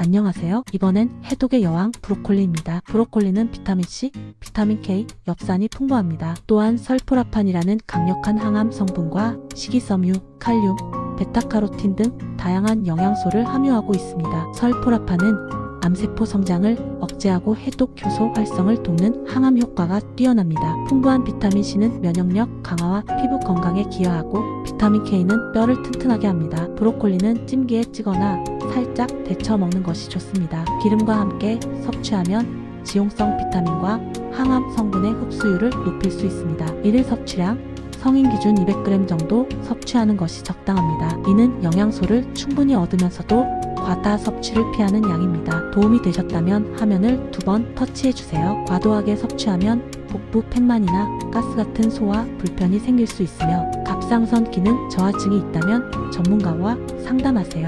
안녕하세요. 이번엔 해독의 여왕 브로콜리입니다. 브로콜리는 비타민C, 비타민 K, 엽산이 풍부합니다. 또한 설포라판이라는 강력한 항암 성분과 식이섬유, 칼륨, 베타카로틴 등 다양한 영양소를 함유하고 있습니다. 설포라판은 암세포 성장을 억제하고 해독 효소 활성을 돕는 항암 효과가 뛰어납니다. 풍부한 비타민 C는 면역력 강화와 피부 건강에 기여하고 비타민 K는 뼈를 튼튼하게 합니다. 브로콜리는 찜기에 찌거나 살짝 데쳐 먹는 것이 좋습니다. 기름과 함께 섭취하면 지용성 비타민과 항암 성분의 흡수율을 높일 수 있습니다. 일일 섭취량 성인 기준 200g 정도 섭취하는 것이 적당합니다. 이는 영양소를 충분히 얻으면서도 과다 섭취를 피하는 양입니다. 도움이 되셨다면 화면을 두 번 터치해 주세요. 과도하게 섭취하면 복부 팽만이나 가스 같은 소화 불편이 생길 수 있으며 갑상선 기능 저하증이 있다면 전문가와 상담하세요.